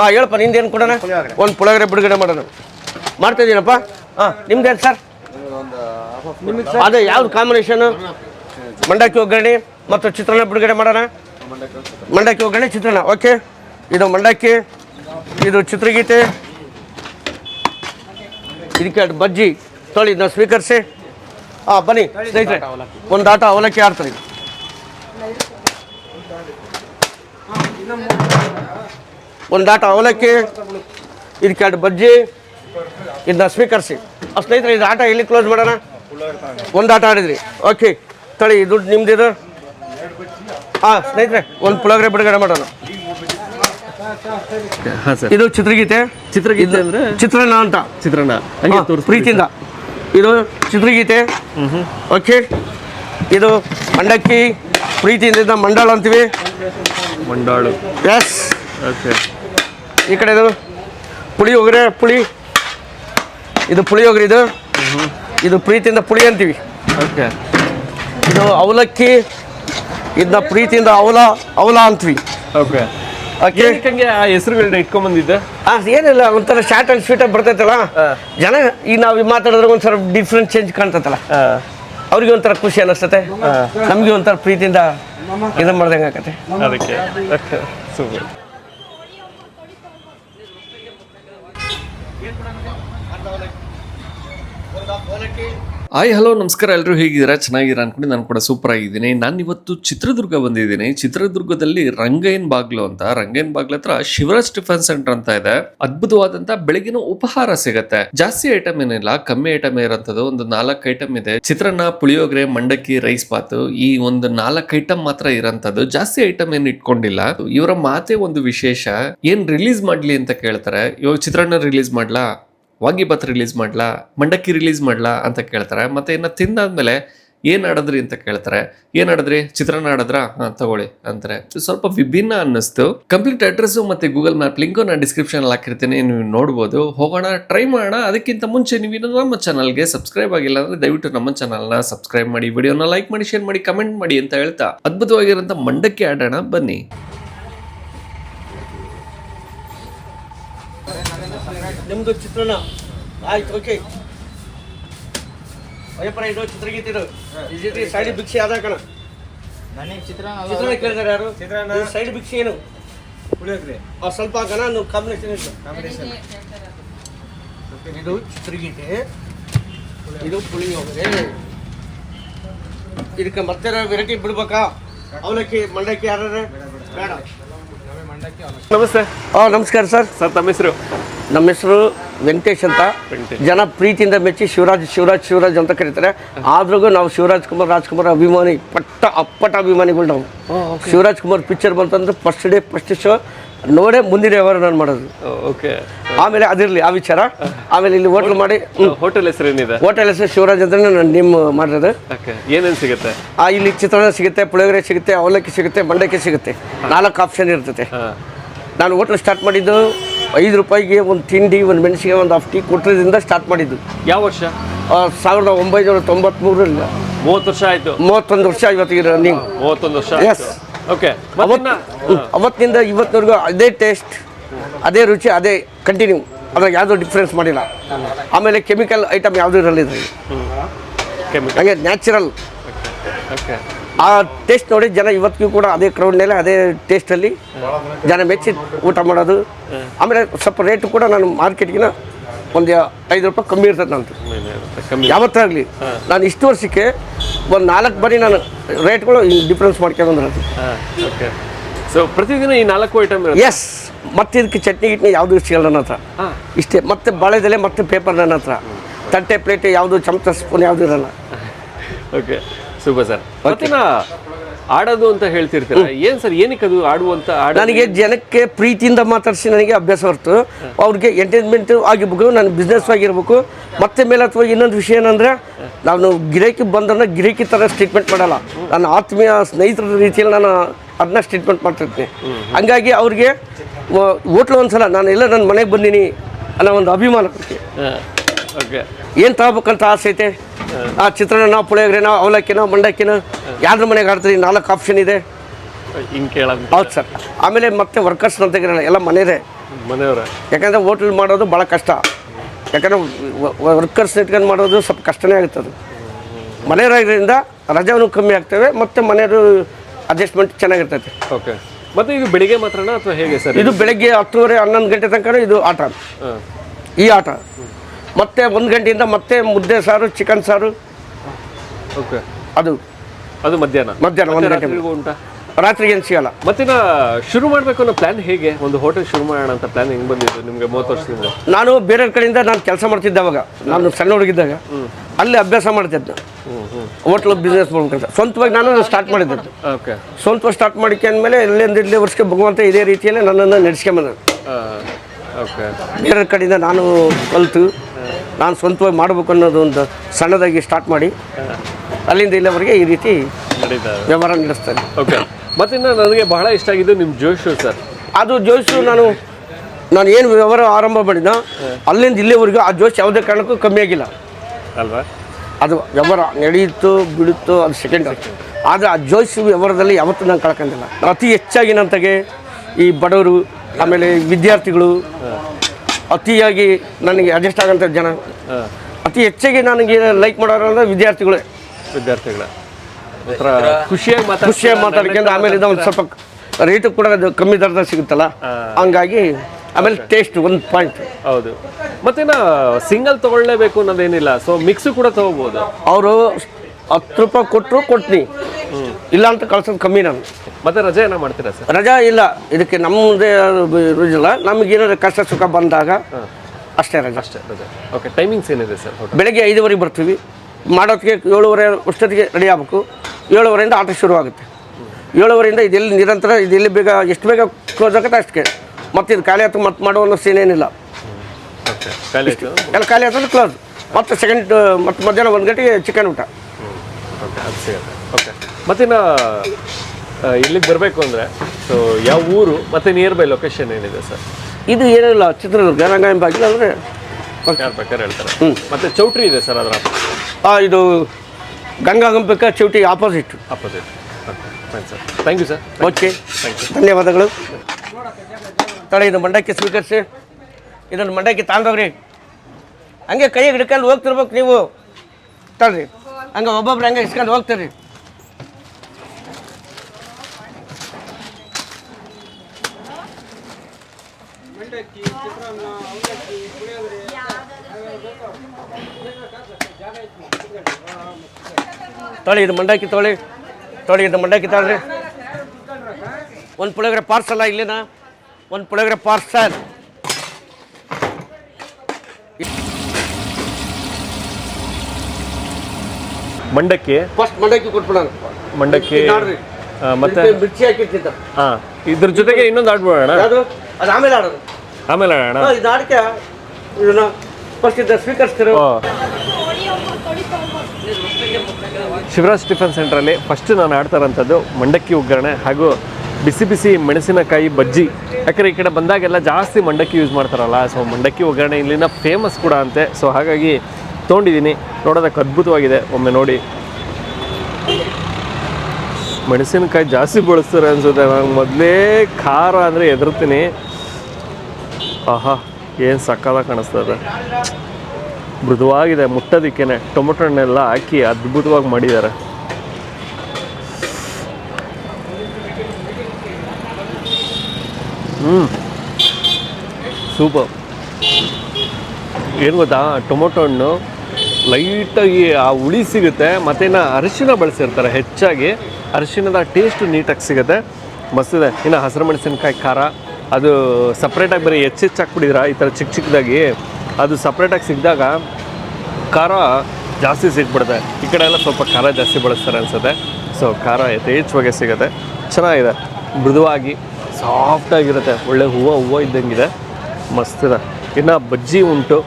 ಹಾಂ, ಹೇಳಪ್ಪ ನಿಂದೇನು ಕೊಡೋಣ? ಒಂದು ಪುಳಗರೆ ಬಿಡುಗಡೆ ಮಾಡೋಣ. ಮಾಡ್ತಾ ಇದೀನಪ್ಪ? ಹಾಂ ನಿಮ್ದೇನು ಸರ್? ಅದೇ, ಯಾವ್ದು ಕಾಂಬಿನೇಷನ್ ಮಂಡಕ್ಕಿ ಒಗ್ಗರಣೆ ಮತ್ತು ಚಿತ್ರಾನ್ನ ಬಿಡುಗಡೆ ಮಾಡೋಣ. ಮಂಡಕ್ಕಿ ಒಗ್ಗರಣೆ, ಚಿತ್ರಾನ್ನ ಓಕೆ ಇದು ಮಂಡಕ್ಕಿ, ಇದು ಚಿತ್ರಗೀತೆ. ಇದಕ್ಕೆ ಬಜ್ಜಿ ತೊಳಿ ಇದನ್ನ ಸ್ವೀಕರಿಸಿ. ಹಾಂ, ಬನ್ನಿ, ಸ್ನೇಹಿತರೆ, ಒಂದು ಆಟ ಅವಲಕ್ಕಿ ಆಡ್ತಾರೆ. ಒಂದು ಆಟ ಅವಲಕ್ಕಿ ಇದಕ್ಕೆ ಬಜ್ಜಿ ಇದನ್ನ ಸ್ವೀಕರಿಸಿ. ಆ ಸ್ನೇಹಿತರೆ ಇದು ಆಟ ಎಲ್ಲಿ ಕ್ಲೋಸ್ ಮಾಡೋಣ? ಒಂದು ಆಟ ಆಡಿದ್ರಿ. ಓಕೆ ತಳಿ ದುಡ್ಡು ನಿಮ್ದಿದು ಹಾಂ ಸ್ನೇಹಿತರೆ ಒಂದು ಪುಳೋಗ್ರೆ ಬಿಡುಗಡೆ ಮಾಡೋಣ. ಇದು ಚಿತ್ರಗೀತೆ. ಚಿತ್ರಗೀತೆ ಅಂದ್ರೆ? ಚಿತ್ರಣ ಅಂತ. ಚಿತ್ರಣ ಹಂಗೆ ಪ್ರೀತಿಯಿಂದ. ಇದು ಚಿತ್ರಗೀತೆ. ಓಕೆ ಇದು ಮಂಡಕ್ಕಿ ಪ್ರೀತಿಯಿಂದ ಮಂಡಳ ಅಂತೀವಿ. ಮಂಡಾಳು. ಎಸ್ ಓಕೆ ಈ ಕಡೆ ಇದು ಪುಳಿಯೋಗರೆ ಪುಳಿ. ಇದು ಪುಳಿಯೋಗರೆ ಇದು. ಇದು ಪ್ರೀತಿಯಿಂದ ಪುಳಿ ಅಂತೀವಿ. ಓಕೆ. ಇದು ಅವಲಕ್ಕಿ ಇದನ್ನ ಪ್ರೀತಿಯಿಂದ ಅವಲ ಅವಲ ಅಂತೀವಿ. ಓಕೆ. ಏನಕ್ಕಂಗೆ ಆ ಹೆಸರುಗಳನ್ನ ಇಟ್ಕೊಂಡ್ಬಂದಿದ್ದೆ ಆ, ಏನಿಲ್ಲ ಒಂಥರ ಶಾರ್ಟ್ ಆ್ಯಂಡ್ ಸ್ವೀಟಾಗಿ ಬರ್ತೈತಲ್ಲ? ಜನ ಈಗ ನಾವು ಮಾತಾಡಿದ್ರೆ ಸ್ವಲ್ಪ ಡಿಫ್ರೆಂಟ್ ಚೇಂಜ್ ಕಾಣ್ತೈತಲ್ಲ? ಅವ್ರಿಗೆ ಒಂಥರ ಖುಷಿ ಅನ್ನಿಸ್ತತೆ ನಮಗೆ ಒಂಥರ ಪ್ರೀತಿಯಿಂದ ಇದು ಮಾಡ್ದಂಗೆ ಆಗತ್ತೆ. ಅದಕ್ಕೆ. ಓಕೆ ಸೂಪರ್ ಹಾಯ್ ಹಲೋ ನಮಸ್ಕಾರ. ಎಲ್ಲರೂ ಹೇಗಿದ್ದೀರಾ? ಚೆನ್ನಾಗಿದ್ದೀರಾ ಅನ್ಕೊಂಡು ನಾನು ಕೂಡ ಸೂಪರ್ ಆಗಿದ್ದೀನಿ. ನಾನು ಇವತ್ತು ಚಿತ್ರದುರ್ಗ ಬಂದಿದ್ದೀನಿ. ಚಿತ್ರದುರ್ಗದಲ್ಲಿ ರಂಗೈನ್ ಬಾಗ್ಲು ಅಂತ. ರಂಗೈನ್ ಬಾಗ್ಲು ಹತ್ರ ಶಿವರಾಜ್ ಟಿಫನ್ ಸೆಂಟರ್ ಅಂತ ಇದೆ. ಅದ್ಭುತವಾದಂತ ಬೆಳಗಿನ ಉಪಹಾರ ಸಿಗತ್ತೆ. ಜಾಸ್ತಿ ಐಟಮ್ ಏನಿಲ್ಲ. ಕಮ್ಮಿ ಐಟಮ್ ಇರೋಂಥದ್ದು ಒಂದು ನಾಲ್ಕು ಐಟಮ್ ಇದೆ. ಚಿತ್ರಾನ್ನ, ಪುಳಿಯೋಗರೆ, ಮಂಡಕ್ಕಿ ರೈಸ್ ಪಾತ್ ಈ ಒಂದು ನಾಲ್ಕು ಐಟಮ್ ಮಾತ್ರ ಇರೋಂಥದ್ದು ಜಾಸ್ತಿ ಐಟಮ್ ಏನು ಇಟ್ಕೊಂಡಿಲ್ಲ. ಇವರ ಮಾತೆ ಒಂದು ವಿಶೇಷ. ಏನ್ ರಿಲೀಸ್ ಮಾಡ್ಲಿ ಅಂತ ಕೇಳ್ತಾರೆ. ಇವಾಗ ಚಿತ್ರಾನ್ನ ರಿಲೀಸ್ ಮಾಡ್ಲಾ? ವಾಂಗಿಬಾತ್ ರಿಲೀಸ್ ಮಾಡ್ಲಾ, ಮಂಡಕ್ಕಿ ರಿಲೀಸ್ ಮಾಡ್ಲಾ ಅಂತ ಕೇಳ್ತಾರೆ. ಮತ್ತೆ ಇನ್ನು ತಿಂದಾದ್ಮೇಲೆ ಏನ್ ಆಡಿದ್ರಿ ಅಂತ ಕೇಳ್ತಾರೆ. ಏನ್ ಆಡದ್ರಿ? ಚಿತ್ರಾನ್ನ ಆಡದ್ರ? ತಗೊಳ್ಳಿ ಅಂತಾರೆ. ಸ್ವಲ್ಪ ವಿಭಿನ್ನ ಅನ್ನಿಸ್ತು. ಕಂಪ್ಲೀಟ್ ಅಡ್ರೆಸ್ ಮತ್ತೆ ಗೂಗಲ್ ಮ್ಯಾಪ್ ಲಿಂಕ್ ನಾನು ಡಿಸ್ಕ್ರಿಪ್ಷನ್ ಅಲ್ಲಿ ಹಾಕಿರ್ತೀನಿ. ನೀವು ನೋಡ್ಬೋದು. ಹೋಗೋಣ ಟ್ರೈ ಮಾಡೋಣ. ಅದಕ್ಕಿಂತ ಮುಂಚೆ ನೀವು ಇನ್ನೂ ನಮ್ಮ ಚಾನಲ್ಗೆ ಸಬ್ಸ್ಕ್ರೈಬ್ ಆಗಿಲ್ಲ ಅಂದ್ರೆ ದಯವಿಟ್ಟು ನಮ್ಮ ಚಾನಲ್ನ ಸಬ್ಸ್ಕ್ರೈಬ್ ಮಾಡಿ ವಿಡಿಯೋನ ಲೈಕ್ ಮಾಡಿ ಶೇರ್ ಮಾಡಿ ಕಮೆಂಟ್ ಮಾಡಿ ಅಂತ ಹೇಳ್ತಾ ಅದ್ಭುತವಾಗಿರೋಂಥ ಮಂಡಕ್ಕಿ ಆಡೋಣ ಬನ್ನಿ. ನಿಮ್ದು ಚಿತ್ರಾನ್ನ. ಆಯ್ತು ಓಕೆ ಅಯ್ಯಪ್ಪರ ಇದು ಚಿತ್ರಗೀತೆ ಇದು. ಈ ಜೊತೆ ಸೈಡ್ ಭಿಕ್ಷೆ ಆದ ಹಾಕೋಣ ನನಗೆ ಚಿತ್ರಾನ್ನ ಚಿತ್ರಾನ್ನ ಕೇಳಿದಾರೆ ಯಾರು ಚಿತ್ರಾನ್ನ. ಸೈಡ್ ಭಿಕ್ಷೆ ಏನು? ಪುಳಿಯೋಗರೆ. ಅವ್ರು ಸ್ವಲ್ಪ ಹಾಕೋಣ ನೀವು ಕಾಂಬಿನೇಷನ್ ಇತ್ತು ಕಾಂಬಿನೇಷನ್ ಇದು ಚಿತ್ರಗೀತೆ ಇದು ಪುಳಿಯೋಗ್ರೆ. ಇದಕ್ಕೆ ಮತ್ತೆ ವೆರೈಟಿ ಬಿಡ್ಬೇಕಾ? ಅವಲಕ್ಕಿ ಮಂಡಕ್ಕಿ ಯಾರು ಬೇಡ ಮಂಡಕ್ಕಿ ನಮಸ್ತೆ. ಹಾಂ ನಮಸ್ಕಾರ ಸರ್. ಸರ್ ತಮ್ಮ ಹೆಸರು? ನಮ್ಮ ಹೆಸರು ವೆಂಕಟೇಶ್ ಅಂತ ಜನ ಪ್ರೀತಿಯಿಂದ ಮೆಚ್ಚಿ ಶಿವರಾಜ್ ಶಿವರಾಜ್ ಶಿವರಾಜ್ ಅಂತ ಕರೀತಾರೆ. ಆದ್ರೂ ನಾವು ಶಿವರಾಜ್ ಕುಮಾರ್ ರಾಜ್ಕುಮಾರ್ ಅಭಿಮಾನಿ ಪಟ್ಟ ಅಪ್ಪಟ ಅಭಿಮಾನಿಗಳು ನಾವು. ಶಿವರಾಜ್ ಕುಮಾರ್ ಪಿಕ್ಚರ್ ಬಂತಂದ್ರೆ ಫಸ್ಟ್ ಡೇ ಫಸ್ಟ್ ಶೋ ನೋಡೇ ಮುಂದಿನ ವ್ಯವಹಾರ ನಾನು ಮಾಡೋದು. ಓಕೆ. ಆಮೇಲೆ ಅದಿರಲಿ ಆ ವಿಚಾರ. ಆಮೇಲೆ ಇಲ್ಲಿ ಹೋಟ್ಲ್ ಮಾಡಿ ಹೋಟೆಲ್ ಹೆಸರು ಏನಿದೆ? ಹೋಟೆಲ್ ಹೆಸರು ಶಿವರಾಜ್ ಅಂತ ನಾನು ನಿಮ್ಮ ಮಾಡಿರೋದು. ಏನೇನು ಸಿಗುತ್ತೆ? ಆ, ಇಲ್ಲಿ ಚಿತ್ರಾನ್ನ ಸಿಗುತ್ತೆ ಪುಳಿಯೋಗರೆ ಸಿಗುತ್ತೆ ಅವಲಕ್ಕಿ ಸಿಗುತ್ತೆ ಮಂಡಕ್ಕಿ ಸಿಗುತ್ತೆ. ನಾಲ್ಕು ಆಪ್ಷನ್ ಇರ್ತದೆ. ನಾನು ಹೋಟ್ಲ್ ಸ್ಟಾರ್ಟ್ ಮಾಡಿದ್ದು ಐದು ರೂಪಾಯಿಗೆ ಒಂದು ತಿಂಡಿ ಒಂದು ಮೆಣಸಿಗೆ ಒಂದು ಹಾಫ್ ಟೀ ಕೊಟ್ಟರಿಂದ ಸ್ಟಾರ್ಟ್ ಮಾಡಿದ್ದು. ಯಾವ ವರ್ಷ? ಸಾವಿರದ ಒಂಬೈನೂರ ತೊಂಬತ್ಮೂರರಲ್ಲಿ. ಮೂವತ್ತು ವರ್ಷ ಆಯಿತು. ಮೂವತ್ತೊಂದು ವರ್ಷ ಇವತ್ತಿಗೆ ರನ್ನಿಂಗ್ ಮೂವತ್ತೊಂದು ವರ್ಷ ಎಸ್ ಓಕೆ ಅವತ್ತು ಅವತ್ತಿನಿಂದ ಇವತ್ತಿನವರೆಗೂ ಅದೇ ಟೇಸ್ಟ್ ಅದೇ ರುಚಿ ಅದೇ ಕಂಟಿನ್ಯೂ ಅದ್ರಾಗ ಯಾವುದೋ ಡಿಫ್ರೆನ್ಸ್ ಮಾಡಿಲ್ಲ. ಆಮೇಲೆ ಕೆಮಿಕಲ್ ಐಟಮ್ ಯಾವುದೂ ಇರಲಿಲ್ಲ. ಹಾಗೆ ನ್ಯಾಚುರಲ್ ಓಕೆ ಆ ಟೇಸ್ಟ್ ನೋಡಿ ಜನ ಇವತ್ತಿಗೂ ಕೂಡ ಅದೇ ಕ್ರೌಡ್ನೆಲ್ಲ ಅದೇ ಟೇಸ್ಟಲ್ಲಿ ಜನ ಮೆಚ್ಚಿ ಊಟ ಮಾಡೋದು. ಆಮೇಲೆ ಸ್ವಲ್ಪ ರೇಟು ಕೂಡ ನಾನು ಮಾರ್ಕೆಟ್ಗಿನ ಒಂದು ಐದು ರೂಪಾಯಿ ಕಮ್ಮಿ ಇರ್ತದೆ ನಂದು. ಯಾವತ್ತಾಗಲಿ? ನಾನು ಇಷ್ಟು ವರ್ಷಕ್ಕೆ ಒಂದು ನಾಲ್ಕು ಬಾರಿ ನಾನು ರೇಟ್ಗಳು ಡಿಫ್ರೆನ್ಸ್ ಮಾಡ್ಕೊಂಡು ಓಕೆ ಸೊ ಪ್ರತಿದಿನ ಈ ನಾಲ್ಕು ಐಟಮ್ ಎಸ್ ಮತ್ತೆ ಇದಕ್ಕೆ ಚಟ್ನಿ ಗಿಟ್ನಿ ಯಾವುದು ಸಿಗಲ್ಲ ನನ್ನ ಹತ್ರ. ಇಷ್ಟೇ. ಮತ್ತೆ ಬಾಳೆದೆಲೆ ಮತ್ತೆ ಪೇಪರ್ ನನ್ನ ಹತ್ರ. ತಟ್ಟೆ ಪ್ಲೇಟ್ ಯಾವುದು ಚಮಚ ಸ್ಪೂನ್ ಯಾವುದು ಇರಲ್ಲ. Okay super sir. ಮತ್ತಿನ ಆಡೋದು ಅಂತ ಹೇಳ್ತಿರ್ತೀರಾ? ಏನ್ ಸರ್ ಏನಕ್ಕೆ ಅದು ಆಡುವಂತ ಆಡ ನನಗೆ ಜನಕ್ಕೆ ಪ್ರೀತಿಯಿಂದ ಮಾತಾಡಿಸಿ ನನಗೆ ಅಭ್ಯಾಸ ಹೊರತು. ಅವ್ರಿಗೆ ಎಂಟರ್ಟೈನ್ಮೆಂಟ್ ಆಗಿರ್ಬೇಕು ನಾನು ಬಿಸ್ನೆಸ್ ಆಗಿರ್ಬೇಕು. ಮತ್ತೆ ಮೇಲೆ ಅಥವಾ ಇನ್ನೊಂದು ವಿಷಯ ಏನಂದರೆ ನಾನು ಗಿರಾಕಿ ಬಂದ್ರೆ ಗಿರಾಕಿ ಥರ ಟ್ರೀಟ್ಮೆಂಟ್ ಮಾಡಲ್ಲ. ನನ್ನ ಆತ್ಮೀಯ ಸ್ನೇಹಿತರ ರೀತಿಯಲ್ಲಿ ನಾನು ಅದನ್ನ ಟ್ರೀಟ್ಮೆಂಟ್ ಮಾಡ್ತಿರ್ತೀನಿ. ಹಂಗಾಗಿ ಅವ್ರಿಗೆ ಹೋಟ್ಲು ಒಂದ್ಸಲ ನಾನು ಎಲ್ಲ ನನ್ನ ಮನೆಗೆ ಬಂದೀನಿ ಅನ್ನೋ ಒಂದು ಅಭಿಮಾನ ಕೊಡ್ತೀನಿ. ಓಕೆ ಏನು ತಗೋಬೇಕಂತ ಆಸೆ ಐತೆ? ಆ ಚಿತ್ರಾನ್ನ ನಾವು ಅವಲಕ್ಕಿನೋ ಮಂಡಕ್ಕಿನೋ ಯಾವ್ದ್ರ ಮನೆಗೆ ಆಡ್ತೀರಿ? ನಾಲ್ಕು ಆಪ್ಷನ್ ಇದೆ. ಹಿಂಗೆ ಹೌದು ಸರ್. ಆಮೇಲೆ ಮತ್ತೆ ವರ್ಕರ್ಸ್ ಅಂತ ಎಲ್ಲ ಮನೆಯದೇ ಮನೆಯವರೇ. ಯಾಕಂದರೆ ಹೋಟ್ಲ್ ಮಾಡೋದು ಭಾಳ ಕಷ್ಟ. ಯಾಕಂದರೆ ವರ್ಕರ್ಸ್ ಇಟ್ಕೊಂಡು ಮಾಡೋದು ಸ್ವಲ್ಪ ಕಷ್ಟನೇ ಆಗುತ್ತದೆ ಮನೆಯವರಾಗಿದ್ದರಿಂದ ರಜಾನು ಕಮ್ಮಿ ಆಗ್ತವೆ ಮತ್ತು ಮನೆಯವರು ಅಡ್ಜಸ್ಟ್ಮೆಂಟ್ ಚೆನ್ನಾಗಿರ್ತೈತೆ. ಓಕೆ. ಮತ್ತೆ ಇದು ಬೆಳಿಗ್ಗೆ ಮಾತ್ರನಾ ಅಥವಾ ಹೇಗೆ ಸರ್? ಇದು ಬೆಳಗ್ಗೆ ಹತ್ತುವರೆ ಹನ್ನೊಂದು ಗಂಟೆ ತನಕ ಇದು ಆಟ. ಈ ಆಟ. ಮತ್ತೆ ಒಂದು ಗಂಟೆಯಿಂದ ಮತ್ತೆ ಮುದ್ದೆ ಸಾರು ಚಿಕನ್ ಸಾರು. ಓಕೆ ಅದು. ಅದು ಮಧ್ಯಾಹ್ನ? ಮಧ್ಯಾಹ್ನ ಒಂದು ಗಂಟೆ ಉಂಟಾ? ರಾತ್ರಿಗೆ ಏನು ಸಿಗಲ್ಲ. ಮತ್ತೆ ಶುರು ಮಾಡಬೇಕು ಅನ್ನೋ ಪ್ಲಾನ್ ಹೇಗೆ? ಒಂದು ಹೋಟೆಲ್ ಶುರು ಮಾಡೋಣ ಅಂತ ಪ್ಲಾನ್ ಹೆಂಗೆ ಬಂದಿದ್ದು ನಿಮಗೆ ಮೂವತ್ತು ವರ್ಷದಿಂದ? ನಾನು ಬೇರೆ ಕಡೆಯಿಂದ ನಾನು ಕೆಲಸ ಮಾಡ್ತಿದ್ದೆ ಅವಾಗ. ನಾನು ಸಣ್ಣ ಹುಡುಗಿದ್ದಾಗ. ಅಲ್ಲಿ ಅಭ್ಯಾಸ ಮಾಡ್ತಿದ್ದೆ. ಹೋಟ್ಲು ಬಿಸ್ನೆಸ್ ಮಾಡ್ಬೇಕಂತ ಸ್ವಂತವಾಗಿ ನಾನು ಸ್ಟಾರ್ಟ್ ಮಾಡಿದ್ದದ್ದು. ಓಕೆ ಸ್ವಂತವಾಗಿ ಸ್ಟಾರ್ಟ್ ಮಾಡ್ಕೊಂಡ್ಮೇಲೆ ಇಲ್ಲಿಂದ ಇಲ್ಲಿ ವರ್ಷಕ್ಕೆ ಭಗವಂತ ಇದೇ ರೀತಿಯಲ್ಲೇ ನನ್ನನ್ನು ನಡೆಸ್ಕೊಂಬಂದ ಓಕೆ ಬೇರೆ ಕಡೆಯಿಂದ ನಾನು ಕಲಿತು. ನಾನು ಸ್ವಂತವಾಗಿ ಮಾಡಬೇಕು ಅನ್ನೋದು ಒಂದು ಸಣ್ಣದಾಗಿ ಸ್ಟಾರ್ಟ್ ಮಾಡಿ ಅಲ್ಲಿಂದ ಇಲ್ಲಿವರೆಗೆ ಈ ರೀತಿ ವ್ಯವಹಾರ ನಡೆಸ್ತಾರೆ ಓಕೆ ಇನ್ನು ನನಗೆ ಬಹಳ ಇಷ್ಟ ಆಗಿದ್ದು ನಿಮ್ಮ ಜೋಶು ಸರ್. ಅದು ಜೋಶು ನಾನು ನಾನು ಏನು ವ್ಯವಹಾರ ಆರಂಭ ಮಾಡಿದ ಅಲ್ಲಿಂದ ಇಲ್ಲಿವರೆಗೂ ಆ ಜೋಶ್ ಯಾವುದೇ ಕಾರಣಕ್ಕೂ ಕಮ್ಮಿ ಆಗಿಲ್ಲ. ಅಲ್ವಾ? ಅದು ವ್ಯವಹಾರ ನಡೆಯಿತು ಬಿಡುತ್ತೋ ಅದು ಸೆಕೆಂಡ್ ಆದರೆ ಆ ಜೋಶ್ ವ್ಯವಹಾರದಲ್ಲಿ ಯಾವತ್ತೂ ನಾನು ಕಳ್ಕೊಂಡಿಲ್ಲ. ಅತಿ ಹೆಚ್ಚಾಗಿ ನನ್ನ ತಗೆ ಈ ಬಡವರು ಆಮೇಲೆ ವಿದ್ಯಾರ್ಥಿಗಳು ಅತಿಯಾಗಿ ನನಗೆ ಅಡ್ಜಸ್ಟ್ ಆಗೋಂಥ ಜನ. ಅತಿ ಹೆಚ್ಚಾಗಿ ನನಗೆ ಲೈಕ್ ಮಾಡೋರು ಅಂದರೆ ವಿದ್ಯಾರ್ಥಿಗಳೇ. ವಿದ್ಯಾರ್ಥಿಗಳ. ಒಂಥರ ಖುಷಿಯಾಗಿ ಮಾತಾಡ ಖುಷಿಯಾಗಿ ಮಾತಾಡ್ಕೊಂಡು ಆಮೇಲೆ ಇದು ಒಂದು ಸ್ವಲ್ಪ ರೇಟು ಕೂಡ ಅದು ಕಮ್ಮಿ ದರದಲ್ಲಿ ಸಿಗುತ್ತಲ್ಲ. ಹಂಗಾಗಿ ಆಮೇಲೆ ಟೇಸ್ಟ್ ಒಂದು ಪಾಯಿಂಟ್ ಹೌದು. ಮತ್ತೇನು ಸಿಂಗಲ್ ತಗೊಳ್ಳೇಬೇಕು ಅನ್ನೋದೇನಿಲ್ಲ ಸೊ ಮಿಕ್ಸ್ ಕೂಡ ತಗೋಬಹುದು ಅವರು ಹತ್ತು ರೂಪಾಯಿ ಕೊಟ್ಟರು ಕೊಡ್ತೀನಿ ಇಲ್ಲ ಅಂತ ಕಳ್ಸೋದು ಕಮ್ಮಿ ನಾನು. ಮತ್ತೆ ರಜೆ ಏನೋ ಮಾಡ್ತೀರಾ ಸರ್? ರಜಾ ಇಲ್ಲ. ಇದಕ್ಕೆ ನಮ್ಮದೇ ಇರೋದಿಲ್ಲ. ನಮಗೇನಾದ್ರು ಕಷ್ಟ ಸುಖ ಬಂದಾಗ ಅಷ್ಟೇ ರಜಾ. ಅಷ್ಟೇ ರಜೆ. ಓಕೆ ಟೈಮಿಂಗ್ಸ್ ಏನಿದೆ ಸರ್ ಹೋಟೆಲ್ ಬೆಳಗ್ಗೆ ಐದುವರೆಗೆ ಬರ್ತೀವಿ. ಮಾಡೋದಕ್ಕೆ ಏಳುವರೆ ಅಷ್ಟೊತ್ತಿಗೆ ರೆಡಿ ಆಗಬೇಕು. ಏಳುವರೆಯಿಂದ ಆಟ ಶುರುವಾಗುತ್ತೆ ಏಳುವರೆಯಿಂದ ಇದೆಲ್ಲಿ ನಿರಂತರ ಇದೆಲ್ಲಿ ಬೇಗ ಎಷ್ಟು ಬೇಗ ಕ್ಲೋಸ್ ಆಗುತ್ತೆ ಅಷ್ಟಕ್ಕೆ ಮತ್ತೆ ಇದು ಖಾಲಿ ಆಯ್ತು ಮತ್ತೆ ಮಾಡೋ ಅನ್ನೋ ಸೀನ್ ಏನಿಲ್ಲ. ಖಾಲಿ ಆಯ್ತು? ಎಲ್ಲ ಖಾಲಿ ಆಯ್ತಂದ್ರೆ ಕ್ಲೋಸ್ ಮತ್ತೆ ಸೆಕೆಂಡ್ ಮತ್ತೆ ಮಧ್ಯಾಹ್ನ ಒಂದು ಗಂಟೆಗೆ ಚಿಕನ್ ಊಟ. ಓಕೆ ಮತ್ತಿನ್ನ ಇಲ್ಲಿಗೆ ಬರಬೇಕು ಅಂದರೆ ಸೊ ಯಾವ ಊರು ಮತ್ತು ನಿಯರ್ ಬೈ ಲೊಕೇಶನ್ ಏನಿದೆ ಸರ್? ಇದು ಏನಿಲ್ಲ ಚಿತ್ರದುರ್ಗ ರಂಗಾಯಂ ಬಾಗಿಲು ಅಂದರೆ ಯಾರು ಬೇಕಾದ್ರೆ ಹೇಳ್ತಾರೆ. ಮತ್ತೆ ಚೌಟ್ರಿ ಇದೆ ಸರ್ ಅದರ ಇದು ಗಂಗಾ ಗಂಪಕ್ಕ ಚೌಟಿ opposite opposite okay sir thank you sir okay ಧನ್ಯವಾದಗಳು. ತಡೆ ಇದು ಮಂಡಕ್ಕಿ ಸ್ವೀಕರಿಸಿ. ಇದನ್ನು ಮಂಡಕ್ಕಿ ತಗೊಂಡೋಗ್ರಿ ಹಂಗೆ ಕೈಗೆ ಹಿಡ್ಕೊಂಡು ಹೋಗ್ತಿರ್ಬೇಕು ನೀವು. ತಡ್ರಿ. ಹಂಗೆ ಒಬ್ಬೊಬ್ರು ಹಂಗೆ ಇಸ್ಕೊಂಡು ಹೋಗ್ತೀರಿ ತೊಳಿ ಇದು ಮಂಡಕ್ಕಿ ತೊಳಿ. ತೊಳಿ ಇದು ಮಂಡಕ್ಕಿ ತೊಳ್ರಿ ಒಂದು ಪುಳಿಯೋಗ್ರೆ ಪಾರ್ಸಲ್ ಇಲ್ಲಿನ? ಒಂದು ಪುಳಿಯೋಗರೆ ಪಾರ್ಸಲ್. ಮಂಡಕ್ಕಿ ಫಸ್ಟ್ ಮಂಡಕ್ಕಿ ಕೊಟ್ಬಿಡೋಣ. ಮಂಡಕ್ಕಿ. ಮತ್ತೆ ಮಿರ್ಚಿ ಹಾಕಿರ್ತಿದ್ದ ಹಾಂ ಇದ್ರ ಜೊತೆಗೆ ಇನ್ನೊಂದು ಆಡ್ಬಿಡೋಣ. ಅದು ಆಮೇಲೆ ಆಡೋದು. ಆಮೇಲೆ ಅಣ್ಣ. ಇದು ಇದನ್ನ ಫಸ್ಟ್ ಇದ್ದ ಸ್ವೀಕರಿಸ್ತಾರೆ. ಶಿವರಾಜ್ ಟಿಫನ್ ಸೆಂಟ್ರಲ್ಲಿ ಫಸ್ಟ್ ನಾನು ಆಡ್ತಾ ಇರೋಂಥದ್ದು ಮಂಡಕ್ಕಿ ಒಗ್ಗರಣೆ ಹಾಗೂ ಬಿಸಿ ಬಿಸಿ ಮೆಣಸಿನಕಾಯಿ ಬಜ್ಜಿ. ಯಾಕಂದರೆ ಈ ಕಡೆ ಬಂದಾಗೆಲ್ಲ ಜಾಸ್ತಿ ಮಂಡಕ್ಕಿ ಯೂಸ್ ಮಾಡ್ತಾರಲ್ಲ ಸೊ ಮಂಡಕ್ಕಿ ಒಗ್ಗರಣೆ ಇಲ್ಲಿನ ಫೇಮಸ್ ಕೂಡ ಅಂತೆ. ಸೊ ಹಾಗಾಗಿ ತೊಗೊಂಡಿದ್ದೀನಿ. ನೋಡೋದಕ್ಕೆ ಅದ್ಭುತವಾಗಿದೆ. ಒಮ್ಮೆ ನೋಡಿ. ಮೆಣಸಿನಕಾಯಿ ಜಾಸ್ತಿ ಬಳಸ್ತಾರೆ ಅನ್ಸುತ್ತೆ. ನಾನು ಮೊದಲೇ ಖಾರ ಅಂದರೆ ಎದುರ್ತೀನಿ ಆಹಾ, ಏನು ಸಕ್ಕದಾಗ ಕಾಣಿಸ್ತದೆ. ಮೃದುವಾಗಿದೆ, ಮುಟ್ಟೋದಕ್ಕೇನೆ. ಟೊಮೊಟೊ ಹಣ್ಣೆಲ್ಲ ಹಾಕಿ ಅದ್ಭುತವಾಗಿ ಮಾಡಿದ್ದಾರೆ. ಹ್ಞೂ ಸೂಪರ್. ಏನು ಗೊತ್ತಾ, ಟೊಮೊಟೊ ಹಣ್ಣು ಲೈಟಾಗಿ ಆ ಹುಳಿ ಸಿಗುತ್ತೆ ಮತ್ತು ಇನ್ನು ಅರಿಶಿನ ಬಳಸಿರ್ತಾರೆ ಹೆಚ್ಚಾಗಿ. ಅರಿಶಿನದ ಟೇಸ್ಟ್ ನೀಟಾಗಿ ಸಿಗುತ್ತೆ. ಮಸ್ತಿದೆ ಇನ್ನು ಹಸಿರು ಮೆಣಸಿನ್ಕಾಯಿ ಖಾರ. ಅದು ಸಪ್ರೇಟಾಗಿ ಬರೀ ಹೆಚ್ಚು ಹೆಚ್ಚು ಹಾಕ್ಬಿಟ್ಟಿದ್ರ ಈ ಥರ ಚಿಕ್ಕ ಚಿಕ್ಕದಾಗಿ. ಅದು ಸಪ್ರೇಟಾಗಿ ಸಿಕ್ಕಿದಾಗ ಖಾರ ಜಾಸ್ತಿ ಸಿಕ್ಬಿಡುತ್ತೆ ಈ ಕಡೆ ಎಲ್ಲ ಸ್ವಲ್ಪ ಖಾರ ಜಾಸ್ತಿ ಬಳಸ್ತಾರೆ ಅನಿಸುತ್ತೆ. ಸೊ ಖಾರ ಯಥೇಚ್ಛವಾಗಿ ಸಿಗುತ್ತೆ. ಚೆನ್ನಾಗಿದೆ. ಮೃದುವಾಗಿ ಸಾಫ್ಟಾಗಿರುತ್ತೆ ಒಳ್ಳೆ ಹೂವು ಹೂವು ಇದ್ದಂಗಿದೆ. ಮಸ್ತಿದೆ ಇನ್ನು ಬಜ್ಜಿ ಉಂಟು.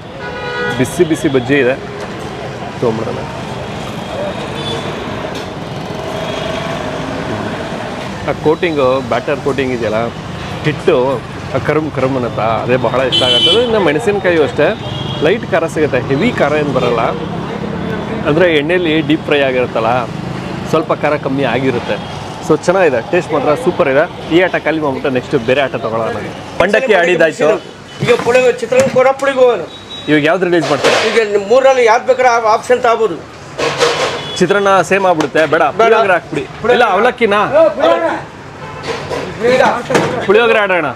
ಬಿಸಿ ಬಿಸಿ ಬಜ್ಜಿ ಇದೆ. ತೊಗೊಂಬಿಡೋಣ ಆ ಕೋಟಿಂಗು ಬ್ಯಾಟರ್ ಕೋಟಿಂಗ್ ಇದೆಯಲ್ಲ? ಹಿಟ್ಟು ಕರುಮ್ ಕರುಮ್ ಅನ್ನತ್ತಾ ಅದೇ ಬಹಳ ಇಷ್ಟ ಆಗುತ್ತೆ ಇನ್ನು ಮೆಣಸಿನಕಾಯಿ ಅಷ್ಟೇ. ಲೈಟ್ ಖಾರ ಸಿಗುತ್ತೆ ಹೆವಿ ಖಾರ ಏನು ಬರಲ್ಲ. ಅಂದರೆ ಎಣ್ಣೆಯಲ್ಲಿ ಡೀಪ್ ಫ್ರೈ ಆಗಿರುತ್ತಲ್ಲ ಸ್ವಲ್ಪ ಖಾರ ಕಮ್ಮಿ ಆಗಿರುತ್ತೆ. ಸೊ ಚೆನ್ನಾಗಿದೆ ಟೇಸ್ಟ್ ಮಾತ್ರ ಸೂಪರ್ ಇದೆ. ಈ ಆಟ ಖಾಲಿ ಮಾಡ್ಬಿಟ್ಟು ನೆಕ್ಸ್ಟ್ ಬೇರೆ ಆಟ ತಗೊಳ್ಳೋಣ. ಪಂಡಕ್ಕಿ ಆಡಿದಾಯ್ತು ಈಗ ಪುಳಿ ಚಿತ್ರಾನ್ನ ಕೂಡ ಪುಳಿಗೆ ಹೋಗೋದು ಇವಾಗ ಯಾವ್ದು ರಿಲೀಸ್ ಮಾಡ್ತಾರೆ? ಈಗ ಮೂರಲ್ಲಿ ಯಾವ್ದು ಬೇಕಾದ್ರೆ ಆಪ್ಷನ್ ತಗೋಬೋದು. ಚಿತ್ರಾನ್ನ ಸೇಮ್ ಆಗ್ಬಿಡುತ್ತೆ ಬೇಡ ಪುಳಿಯೋಗರೆ ಹಾಕ್ಬಿಡಿ. ಇಲ್ಲ ಅವಲಕ್ಕಿನಾ? ಪುಳಿಯೋಗರೆ ಆಡೋಣ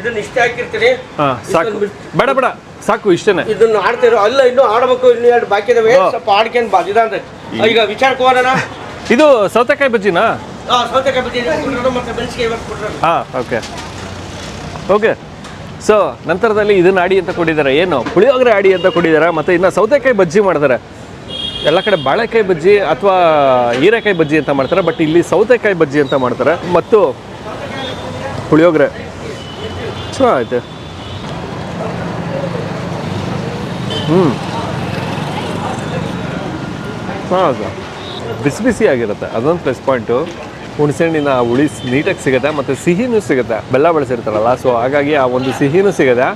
ಇದನ್ನ ಇಷ್ಟ ಹಾಕಿರ್ತೀನಿ ಹಾ ಸಾಕು. ಬೇಡ ಬೇಡ ಸಾಕು ಇಷ್ಟೇನೆ. ಇದನ್ನ ಆಡ್ತಿರೋ ಅಲ್ಲ ಇನ್ನು ಆಡಬೇಕು ಇನ್ನು ಎರಡು ಬಾಕಿ ಇದಾವೆ. ಸ್ವಲ್ಪ ಆಡ್ಕೊಂಡು ಬಾ ಇದಂದ್ರೆ ಈಗ ವಿಚಾರ ಹೋಗೋಣ ಇದು ಸೌತೆಕಾಯಿ ಬಜ್ಜಿನಾ? ಹಾಂ ಸೌತೆಕಾಯಿ ಬಜ್ಜಿ ಮತ್ತೆ ಇವತ್ತು ಹಾ ಓಕೆ. ಓಕೆ. ಸೊ ನಂತರದಲ್ಲಿ ಇದನ್ನ ಆಡಿ ಅಂತ ಕೊಟ್ಟಿದ್ದಾರೆ. ಏನು? ಪುಳಿಯೋಗರೆ ಆಡಿ ಅಂತ ಕೊಟ್ಟಿದ್ದಾರೆ. ಮತ್ತೆ ಇನ್ನು ಸೌತೆಕಾಯಿ ಬಜ್ಜಿ ಮಾಡ್ತಾರೆ. ಎಲ್ಲ ಕಡೆ ಬಾಳೆಕಾಯಿ ಬಜ್ಜಿ ಅಥವಾ ಹೀರೆಕಾಯಿ ಬಜ್ಜಿ ಅಂತ ಮಾಡ್ತಾರೆ. ಬಟ್ ಇಲ್ಲಿ ಸೌತೆಕಾಯಿ ಬಜ್ಜಿ ಅಂತ ಮಾಡ್ತಾರೆ. ಮತ್ತು ಪುಳಿಯೋಗರೆ. ಚೆನ್ನಾಗೈತೆ ಹ್ಞೂ ಚೆನ್ನಾಗಿದೆ ಬಿಸಿ ಬಿಸಿ ಆಗಿರುತ್ತೆ. ಅದೊಂದು ಪ್ಲಸ್ ಪಾಯಿಂಟು ಹುಣಸೆಹಣ್ಣಿನ ಹುಳಿ ನೀಟಾಗಿ ಸಿಗುತ್ತೆ, ಮತ್ತು ಸಿಹಿನೂ ಸಿಗುತ್ತೆ. ಬೆಲ್ಲ ಬಳಸಿರ್ತಾರಲ್ಲ ಸೊ ಹಾಗಾಗಿ ಆ ಒಂದು ಸಿಹಿನೂ ಸಿಗುತ್ತೆ.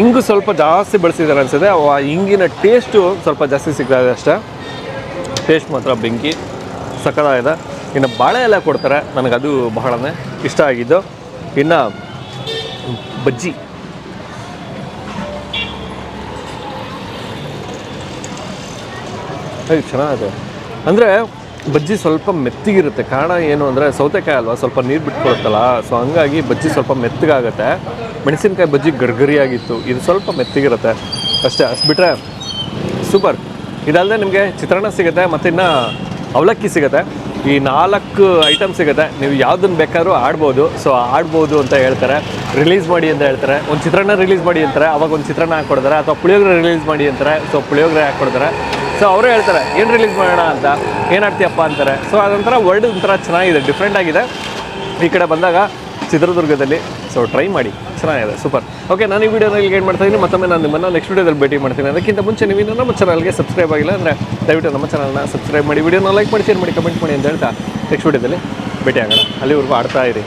ಇಂಗು ಸ್ವಲ್ಪ ಜಾಸ್ತಿ ಬಳಸಿದ್ದಾರೆ ಅನ್ಸುತ್ತೆ. ಆ ಇಂಗಿನ ಟೇಸ್ಟು ಸ್ವಲ್ಪ ಜಾಸ್ತಿ ಸಿಗ್ತಾ ಇದೆ ಅಷ್ಟೇ. ಟೇಸ್ಟ್ ಮಾತ್ರ ಬೆಂಕಿ. ಸಕಲಾಗಿದೆ ಇನ್ನು ಬಾಳೆ ಎಲ್ಲ ಕೊಡ್ತಾರೆ. ನನಗೆ ಅದು ಬಹಳನೇ ಇಷ್ಟ ಆಗಿದ್ದು. ಇನ್ನು ಬಜ್ಜಿ. ಚೆನ್ನಾಗಿದೆ. ಅಂದರೆ ಬಜ್ಜಿ ಸ್ವಲ್ಪ ಮೆತ್ತಿಗಿರುತ್ತೆ. ಕಾರಣ ಏನು ಅಂದರೆ ಸೌತೆಕಾಯಿ ಅಲ್ವಾ, ಸ್ವಲ್ಪ ನೀರು ಬಿಟ್ಕೊಳುತ್ತಲ್ಲ, ಸೊ ಹಂಗಾಗಿ ಬಜ್ಜಿ ಸ್ವಲ್ಪ ಮೆತ್ತಗಾಗುತ್ತೆ. ಮೆಣಸಿನ್ಕಾಯಿ ಬಜ್ಜಿ ಗರ್ಗರಿಯಾಗಿತ್ತು, ಇದು ಸ್ವಲ್ಪ ಮೆತ್ತಗಿರುತ್ತೆ. ಅಷ್ಟೇ, ಅಷ್ಟು ಬಿಟ್ಟರೆ ಸೂಪರ್. ಇದಲ್ಲದೆ ನಿಮಗೆ ಚಿತ್ರಾನ್ನ ಸಿಗುತ್ತೆ ಮತ್ತು ಇನ್ನು ಅವಲಕ್ಕಿ ಸಿಗುತ್ತೆ. ಈ ನಾಲ್ಕು ಐಟಮ್ ಸಿಗುತ್ತೆ. ನೀವು ಯಾವುದನ್ನು ಬೇಕಾದ್ರೂ ಆಡ್ಬೋದು. ಸೊ ಆಡ್ಬೋದು ಅಂತ ಹೇಳ್ತಾರೆ. ರಿಲೀಸ್ ಮಾಡಿ ಅಂತ ಹೇಳ್ತಾರೆ. ಒಂದು ಚಿತ್ರಾನ್ನ ರಿಲೀಸ್ ಮಾಡಿ ಅಂತಾರೆ. ಅವಾಗ ಒಂದು ಚಿತ್ರಾನ್ನ ಹಾಕ್ಕೊಡ್ತಾರೆ ಅಥವಾ ಪುಳಿಯೋಗ್ರೆ ರಿಲೀಸ್ ಮಾಡಿ ಅಂತಾರೆ. ಸೊ ಪುಳಿಯೋಗ್ರೆ ಹಾಕ್ಕೊಡ್ತಾರೆ ಸೊ ಅವರು ಹೇಳ್ತಾರೆ, ಏನು ರಿಲೀಸ್ ಮಾಡೋಣ ಅಂತ? ಏನು ಅಂತಾರೆ. ಸೊ ಅದೊಂಥರ ವರ್ಲ್ಡ್ ಒಂಥರ ಚೆನ್ನಾಗಿದೆ ಡಿಫ್ರೆಂಟ್ ಆಗಿದೆ. ಈ ಕಡೆ ಬಂದಾಗ ಚಿತ್ರದುರ್ಗದಲ್ಲಿ ಸೊ ಟ್ರೈ ಮಾಡಿ. ಚೆನ್ನಾಗಿದೆ ಸೂಪರ್ ಓಕೆ ನಾನು ಈ ವಿಡಿಯೋನಲ್ಲಿ ಏನು ಮಾಡ್ತಾ ಇದ್ದೀನಿ. ಮತ್ತೊಮ್ಮೆ ನಾನು ನಿಮ್ಮನ್ನು ನೆಕ್ಸ್ಟ್ ವಿಡಿಯೋದಲ್ಲಿ ಭೇಟಿ ಮಾಡ್ತೀನಿ. ಅದಕ್ಕಿಂತ ಮುಂಚೆ ನೀವು ಇನ್ನೂ ನಮ್ಮ ಚಾನಲ್ಗೆ ಸಬ್ಸ್ಕ್ರೈಬ್ ಆಗಿಲ್ಲ ಅಂದರೆ ದಯವಿಟ್ಟು ನಮ್ಮ ಚಾನಲ್ನ ಸಬ್ಸ್ಕ್ರೈಬ್ ಮಾಡಿ. ವಿಡಿಯೋನ ಲೈಕ್ ಮಾಡಿ ಶೇರ್ ಮಾಡಿ ಕಮೆಂಟ್ ಮಾಡಿ ಅಂತ ಹೇಳ್ತಾ ನೆಕ್ಸ್ಟ್ ವಿಡಿಯೋದಲ್ಲಿ ಭೇಟಿ ಆಗೋಣ. ಅಲ್ಲಿವರೆಗೂ ಆಡ್ತಾ ಇರಿ.